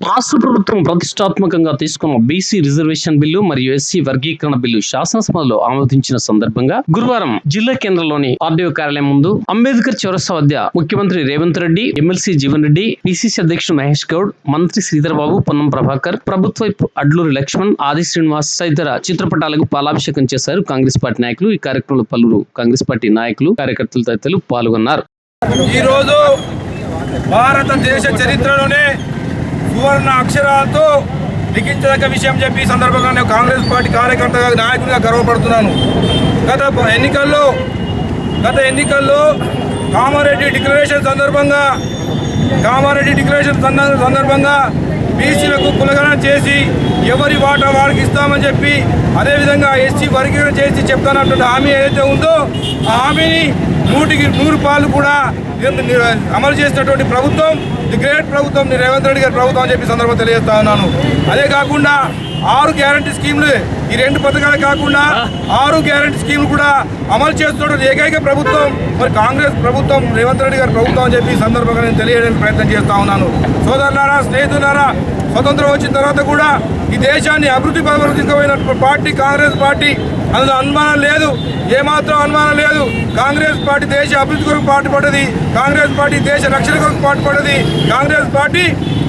రాష్ట్ర ప్రభుత్వం ప్రతిష్టాత్మకంగా తీసుకున్న బీసీ రిజర్వేషన్ బిల్లు మరియు ఎస్సీ వర్గీకరణ బిల్లు శాసనసభలో ఆమోదించిన సందర్భంగా గురువారం జిల్లా కేంద్రంలోని ఆర్డీఓ కార్యాలయం ముందు అంబేద్కర్ చౌరస్తా వద్ద ముఖ్యమంత్రి రేవంత్ రెడ్డి ఎమ్మెల్సీ జీవన్ రెడ్డి పిసిసి అధ్యక్షుడు మహేష్ గౌడ్ మంత్రి శ్రీధర్ బాబు పొన్నం ప్రభాకర్ ప్రభుత్వ అడ్లూరి లక్ష్మణ్ ఆది శ్రీనివాస్ తదితర చిత్రపటాలకు పాలాభిషేకం చేశారు కాంగ్రెస్ పార్టీ నాయకులు. ఈ కార్యక్రమంలో పలువురు కాంగ్రెస్ పార్టీ నాయకులు కార్యకర్తలు తదితరులు పాల్గొన్నారు. ఈరోజు భారతదేశ చరిత్రలోనే సువర్ణ అక్షరాలతో లిఖించదగ్గ విషయం చెప్పి ఈ సందర్భంగా నేను కాంగ్రెస్ పార్టీ కార్యకర్తగా నాయకుడిగా గర్వపడుతున్నాను. గత ఎన్నికల్లో గత ఎన్నికల్లో కామారెడ్డి డిక్లరేషన్ సందర్భంగా కామారెడ్డి డిక్లరేషన్ సందర్భంగా బీసీలకు కులగణన చేసి ఎవరి వాటా వారికి ఇస్తామని చెప్పి అదేవిధంగా ఎస్సీ వర్గీకరణ చేసి చెప్తానటువంటి హామీ ఏదైతే ఉందో ఆ హామీని నూటికి నూరు పాలు కూడా అమలు చేసినటువంటి ప్రభుత్వం ది గ్రేట్ ప్రభుత్వం రేవంత్ రెడ్డి గారి ప్రభుత్వం అని చెప్పి ఈ సందర్భంగా తెలియజేస్తా ఉన్నాను. అదే కాకుండా ఆరు గ్యారంటీ స్కీమ్లు ఈ రెండు పథకాలు కాకుండా ఆరు గ్యారంటీ స్కీమ్లు కూడా అమలు చేస్తున్న ఏకైక ప్రభుత్వం మరి కాంగ్రెస్ ప్రభుత్వం రేవంత్ రెడ్డి గారి ప్రభుత్వం అని చెప్పి సందర్భంగా నేను తెలియడానికి ప్రయత్నం చేస్తా ఉన్నాను. సోదరులారా స్నేహితులారా స్వతంత్రం వచ్చిన తర్వాత కూడా ఈ దేశాన్ని అభివృద్ధి పరవృద్ధిపోయిన పార్టీ కాంగ్రెస్ పార్టీ అందులో అనుమానం లేదు. ఏమాత్రం అనుమానం లేదు. కాంగ్రెస్ పార్టీ దేశ అభివృద్ధి కొరకు పాటుపడ్డది. కాంగ్రెస్ పార్టీ దేశ రక్షణ కొరకు పాటుపడ్డది. కాంగ్రెస్ పార్టీ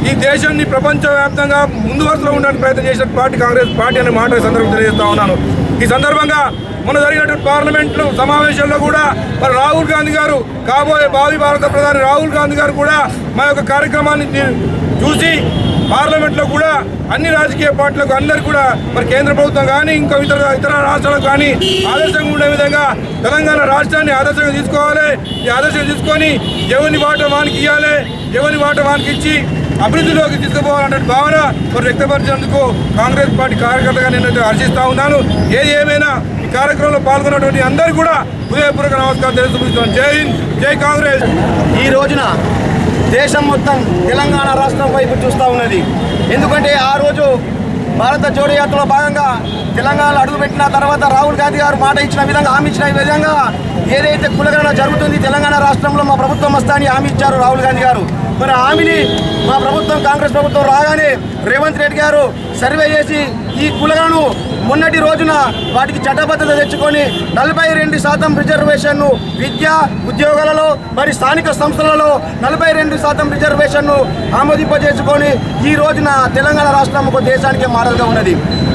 ఈ దేశాన్ని ప్రపంచవ్యాప్తంగా ముందు వరుసలో ఉండడానికి ప్రయత్నం చేసిన పార్టీ కాంగ్రెస్ పార్టీ అనే మాట సందర్భం తెలియజేస్తా ఉన్నాను. ఈ సందర్భంగా మొన్న జరిగినటువంటి పార్లమెంట్ సమావేశంలో కూడా మరి రాహుల్ గాంధీ గారు కాబోయే భావి భారత ప్రధాని రాహుల్ గాంధీ గారు కూడా మా యొక్క కార్యక్రమాన్ని చూసి పార్లమెంట్లో కూడా అన్ని రాజకీయ పార్టీలకు అందరు కూడా మరి కేంద్ర ప్రభుత్వం కానీ ఇంకా ఇతర ఇతర రాష్ట్రాలకు కానీ ఆదర్శంగా ఉండే విధంగా తెలంగాణ రాష్ట్రాన్ని ఆదర్శంగా తీసుకోవాలి. ఈ ఆదర్శంగా తీసుకొని ఎవరిని వాట వానికి ఇవ్వాలి ఎవరిని వాట వానికి ఇచ్చి అభివృద్ధిలోకి తీసుకుపోవాలనే భావన మరి వ్యక్తపరిచినందుకు కాంగ్రెస్ పార్టీ కార్యకర్తగా నేను హర్షిస్తా ఉన్నాను. ఏది ఏమైనా ఈ కార్యక్రమంలో పాల్గొన్నటువంటి అందరూ కూడా హృదయపూర్వక నమస్కారం తెలుసుకుంటున్నాను. జై హింద్ జై కాంగ్రెస్. ఈ రోజున దేశం మొత్తం తెలంగాణ రాష్ట్రం వైపు చూస్తూ ఉన్నది. ఎందుకంటే ఆ రోజు భారత జోడీ యాత్రలో భాగంగా తెలంగాణలో అడుగుపెట్టిన తర్వాత రాహుల్ గాంధీ గారు మాట ఇచ్చిన విధంగా హామీ ఇచ్చిన విధంగా ఏదైతే కులగణన జరుగుతుంది తెలంగాణ రాష్ట్రంలో మా ప్రభుత్వం వస్తాయని హామీ ఇచ్చారు రాహుల్ గాంధీ గారు. మరి హామీని మా ప్రభుత్వం కాంగ్రెస్ ప్రభుత్వం రాగానే రేవంత్ రెడ్డి గారు సర్వే చేసి ఈ కులగాను మొన్నటి రోజున వాటికి చట్టబద్ధత తెచ్చుకొని నలభై రెండు శాతం రిజర్వేషన్ను విద్య ఉద్యోగాలలో మరి స్థానిక సంస్థలలో నలభై రెండు శాతం రిజర్వేషన్ను ఆమోదింపజేసుకొని ఈ రోజున తెలంగాణ రాష్ట్రం ఒక దేశానికి మారల్గా ఉన్నది.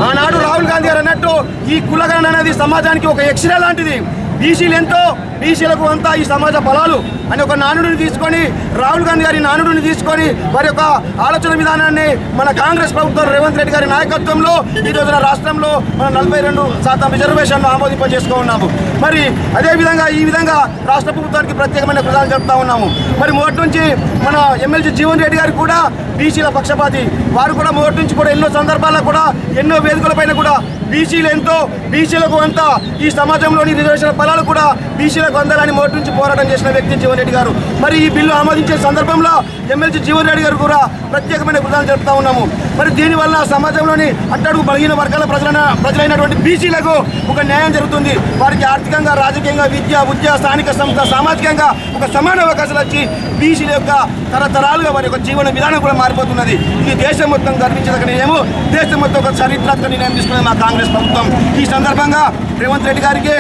ఆనాడు రాహుల్ గాంధీ గారు అన్నట్టు ఈ కులగణన అనేది సమాజానికి ఒక ఎక్స్రే లాంటిది. బీసీలు ఎంతో బీసీలకు అంతా ఈ సమాజ బలాలు అని ఒక నానుడిని తీసుకొని రాహుల్ గాంధీ గారి నానుడిని తీసుకొని వారి యొక్క ఆలోచన విధానాన్ని మన కాంగ్రెస్ ప్రభుత్వం రేవంత్ రెడ్డి గారి నాయకత్వంలో ఈ రోజున రాష్ట్రంలో మన నలభై రెండు శాతం రిజర్వేషన్ను ఆమోదింప ఉన్నాము మరి అదేవిధంగా ఈ విధంగా రాష్ట్ర ప్రభుత్వానికి ప్రత్యేకమైన ప్రధానం చెప్తా ఉన్నాము. మరి మొదటి నుంచి మన ఎమ్మెల్సీ జీవన్ రెడ్డి గారు కూడా బీసీల పక్షపాతి. వారు కూడా మొదటి నుంచి కూడా ఎన్నో సందర్భాల్లో కూడా ఎన్నో వేదికలపైన కూడా బీసీలు ఎంతో బీసీలకు అంతా ఈ సమాజంలోని రిజర్వేషన్ ఫలాలు కూడా బీసీల అందాలని మొదటి నుంచి పోరాటం చేసిన వ్యక్తి జీవన్ రెడ్డి గారు. మరి ఈ బిల్లు ఆమోదించే సందర్భంలో ఎమ్మెల్సీ జీవన్ రెడ్డి గారు కూడా ప్రత్యేకమైన కృతజ్ఞతలు జరుపుతా ఉన్నాము. మరి దీనివల్ల సమాజంలోని అట్టడుగు బలహీన వర్గాల ప్రజల ప్రజలైనటువంటి బీసీలకు ఒక న్యాయం జరుగుతుంది. వారికి ఆర్థికంగా రాజకీయంగా విద్య ఉద్య స్థానిక సంస్థ సామాజికంగా ఒక సమాన అవకాశాలు వచ్చి బీసీల యొక్క తరతరాలుగా వారి యొక్క జీవన విధానం కూడా మారిపోతున్నది. ఇది దేశం మొత్తం గర్వించదగ్గ నిర్ణయము. దేశం మొత్తం ఒక చరిత్రాత్మక నిర్ణయం తీసుకునే మా కాంగ్రెస్ ప్రభుత్వం. ఈ సందర్భంగా రేవంత్ రెడ్డి గారికి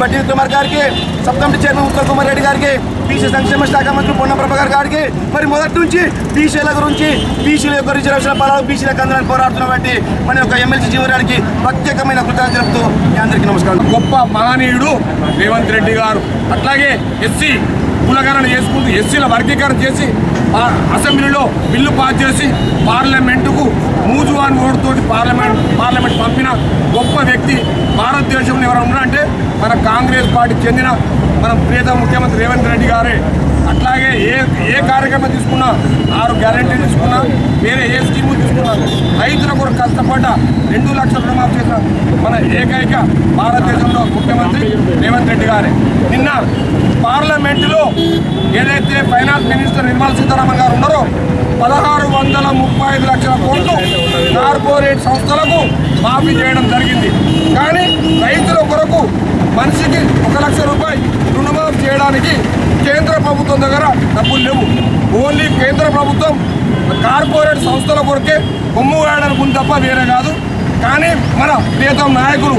బట్టి కుమార్ గారికి sub committee chairman Uttam Kumar Reddy గారికి బీసీ సంక్షేమ శాఖ మంత్రి పొన్నం ప్రభాకర్ గారికి మరి మొదటి నుంచి బీసీల గురించి బీసీల యొక్క రిజర్వేషన్ పలాలు బీసీలకు అందాలని పోరాడుతున్నటువంటి మన యొక్క ఎమ్మెల్సీ జీవనానికి ప్రత్యేకమైన కృతజ్ఞత చెప్తూ మీ అందరికీ నమస్కారం. గొప్ప మహనీయుడు రేవంత్ రెడ్డి గారు. అట్లాగే ఎస్సీ కులగణన చేసుకుంటూ ఎస్సీల వర్గీకరణ చేసి ఆ అసెంబ్లీలో బిల్లు పాస్ చేసి పార్లమెంటుకు మూజువాన్ అని ఓటుతోటి పార్లమెంట్ పార్లమెంట్ పంపిన గొప్ప వ్యక్తి భారతదేశంలో ఎవరు ఉన్నారంటే మన కాంగ్రెస్ పార్టీకి చెందిన మన ప్రియత ముఖ్యమంత్రి రేవంత్ రెడ్డి గారే. అట్లాగే ఏ ఏ కార్యక్రమం తీసుకున్నా ఆరు గ్యారంటీ తీసుకున్నా వేరే ఏ స్కీము తీసుకున్నా రైతుల కొరకు కష్టపడ్డ రెండు లక్షల రుణమాఫీ చేసిన మన ఏకైక భారతదేశంలో ముఖ్యమంత్రి రేవంత్ రెడ్డి గారే. నిన్న పార్లమెంటులో ఏదైతే ఫైనాన్స్ మినిస్టర్ నిర్మలా సీతారామన్ గారు ఉన్నారో పదహారు వందల ముప్పై ఐదు లక్షల కోట్లు కార్పొరేట్ సంస్థలకు మాఫీ చేయడం జరిగింది. కానీ రైతుల కొరకు మనిషికి ఒక లక్ష రూపాయలు రుణమాఫీ చేయడానికి కేంద్ర ప్రభుత్వం దగ్గర డబ్బులు లేవు. ఓన్లీ కేంద్ర ప్రభుత్వం కార్పొరేట్ సంస్థల కొరకే కొమ్ము వేయడానికి తప్ప వేరే కాదు. కానీ మన ప్రీతం నాయకులు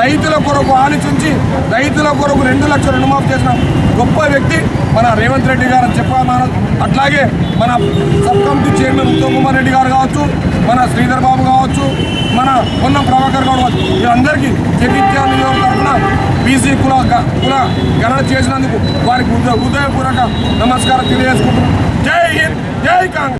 రైతుల కొరకు ఆలోచించి రైతుల కొరకు రెండు లక్షల రుణమాఫీ చేసిన గొప్ప వ్యక్తి మన రేవంత్ రెడ్డి గారు చెప్పాలన్నారు అట్లాగే మన sub committee chairman Uttam Kumar Reddy గారు కావచ్చు మన శ్రీధర్ బాబు కావచ్చు మన పొన్నం ప్రభాకర్ గౌడ్ కావచ్చు వీళ్ళందరికీ జగిత్యాల నియోజక తరఫున బీసీ కుల గ- కుల గణన చేసినందుకు వారికి హృదయపూర్వక నమస్కారం తెలియజేసుకుంటున్నాం. జై హింద్ జై కాంగ్రెస్.